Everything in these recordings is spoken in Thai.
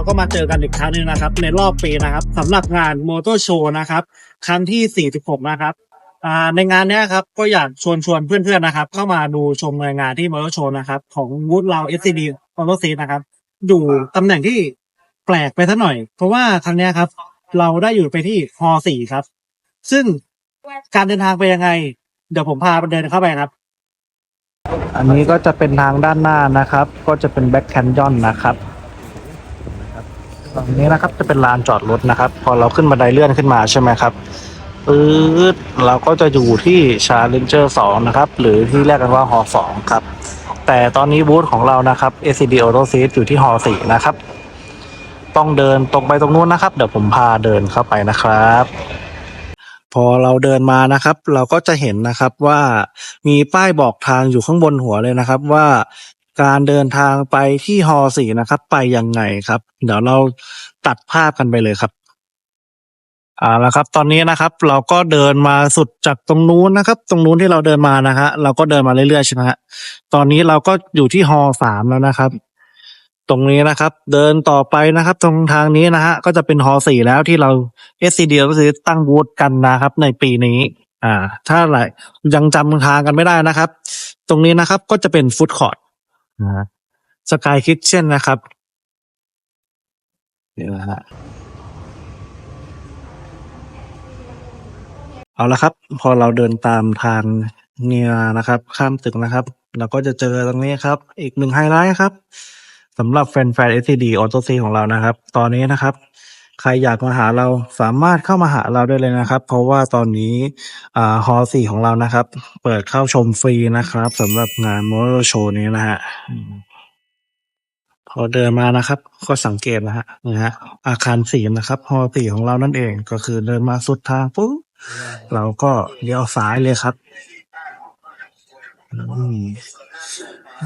ราก็มาเจอกันอีกครั้งหนึงนะครับ ในรอบปีนะครับสำหรับงานมอเตอร์โชว์นะครับครั้งที่ 46 นะครับอ่าในงานเนี้ยครับก็อยากชวนชวนเพื่อนๆนะครับ เข้ามาดูชมงานที่มอเตอร์โชว์นะครับของวูดเรา SCD มอเตอร์ซีนะครับอยู่ตำแหน่งที่แปลกไปสักหน่อย เพราะว่าครั้งเนี้ยครับ เราได้อยู่ไปที่ฮอสี่ครับ ซึ่งการเดินทางไปยังไง เดี๋ยวผมพาไปเดินเข้าไปครับ อันนี้ก็จะเป็นทางด้านหน้านะครับ ก็จะเป็นแบ็คแคนยอนนะครับ ตรงนี้นะครับจะเป็นลานจอดรถนะครับ พอเราขึ้นบันไดเลื่อนขึ้นมาใช่ไหมครับปื๊ดเราก็จะอยู่ที่ชาเลนเจอร์สองนะครับ หรือที่เรียกกันว่าฮอสองครับ แต่ตอนนี้บูธของเรานะครับ SCD Auto Seat อยู่ที่ฮอสี่นะครับ ต้องเดินตรงไปตรงนู้นนะครับ เดี๋ยวผมพาเดินเข้าไปนะครับ พอเราเดินมานะครับ เราก็จะเห็นนะครับว่ามีป้ายบอกทางอยู่ข้างบนหัวเลยนะครับ ว่า การเดินทางไปที่ฮอสี่นะครับ ไปยังไงครับ เดี๋ยวเราตัดภาพกันไปเลยครับอ่าแล้วครับ ตอนนี้นะครับ เราก็เดินมาสุดจากตรงนู้นนะครับ ตรงนู้นที่เราเดินมานะฮะเราก็เดินมาเรื่อยๆใช่ไหมฮะตอนนี้เราก็อยู่ที่ฮอสามแล้วนะครับ ตรงนี้นะครับ เดินต่อไปนะครับ ตรงทางนี้นะฮะก็จะเป็นฮอสี่แล้วที่เรา SCD ก็คือตั้งบูธกันนะครับ ในปีนี้ อ่า ถ้าไหรยังจำทางกันไม่ได้นะครับ ตรงนี้นะครับก็จะเป็นฟู้ดคอร์ท สกายคิ t เช่นนะครับเนี่นะฮะเอาละครับ พอเราเดินตามทางเนียนะครับ ข้ามตึกนะครับ เราก็จะเจอตรงนี้ครับ อีกหนึ่งไฮไลท์ครับสำหรับแฟนๆ SCD Auto C ของเรานะครับ ตอนนี้นะครับ ใครอยากมาหาเราสามารถเข้ามาหาเราได้เลยนะครับ เพราะว่าตอนนี้อ่าฮอสี่ของเรานะครับ เปิดเข้าชมฟรีนะครับสำหรับงานมอเตอร์โชว์นี้นะฮะพอเดินมานะครับ ก็สังเกตนะฮะนะฮะอาคารสี่นะครับ ฮอสี่ของเรานั่นเองก็คือเดินมาสุดทางปุ๊บเราก็เลี้ยวซ้ายเลยครับ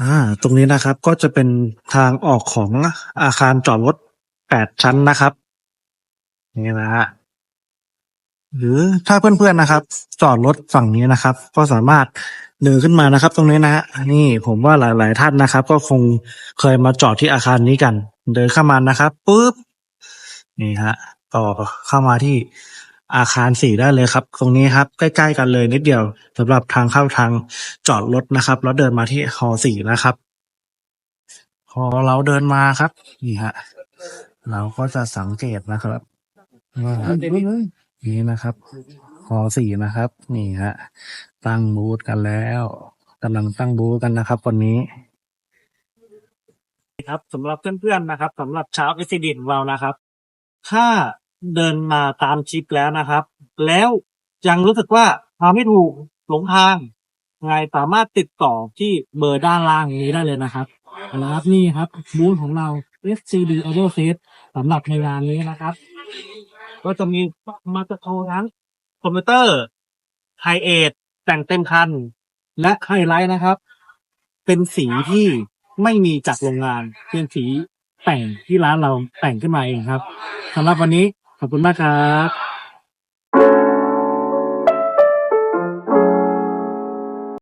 อ่า ตรงนี้นะครับก็จะเป็นทางออกของอาคารจอดรถแปดชั้นนะครับ นี่นะฮะหรือถ้าเพื่อนๆนะครับ จอดรถฝั่งนี้นะครับ ก็สามารถเดินขึ้นมานะครับ ตรงนี้นะฮะนี่ผมว่าหลาย ๆ ท่านนะครับ ก็คงเคยมาจอดที่อาคารนี้กัน เดินเข้ามานะครับปุ๊บนี่ฮะต่อเข้ามาที่อาคารสี่ได้เลยครับ ตรงนี้ครับ ใกล้ ๆ กันเลยนิดเดียวสำหรับทางเข้าทางจอดรถนะครับ แล้วเดินมาที่ฮอสี่นะครับ พอเราเดินมาครับ นี่ฮะเราก็จะสังเกตนะครับ นี่นะครับฮอสี่นะครับ นี่ฮะ ตั้งบูธกันแล้วกำลังตั้งบูธกันนะครับวันนี้ครับสำหรับเพื่อนๆนะครับสำหรับชาวเอสดีของเรานะครับ ถ้าเดินมาตามชิปแล้วนะครับ แล้วยังรู้สึกว่าทางไม่ถูกหลงทางไงสามารถติดต่อที่เบอร์ด้านล่างนี้ได้เลยนะครับนะครับนี่ครับบูธของเรา SCD Auto Set สำหรับในงานนี้นะครับ ก็จะมีมาตรโทรทั้งคอมพิวเตอร์ไฮเอทแต่งเต็มคัน และไฮไลท์นะครับ เป็นสีที่ไม่มีจากโรงงาน เป็นสีแต่งที่ร้านเราแต่งขึ้นมาเองครับสำหรับวันนี้ขอบคุณมากครับ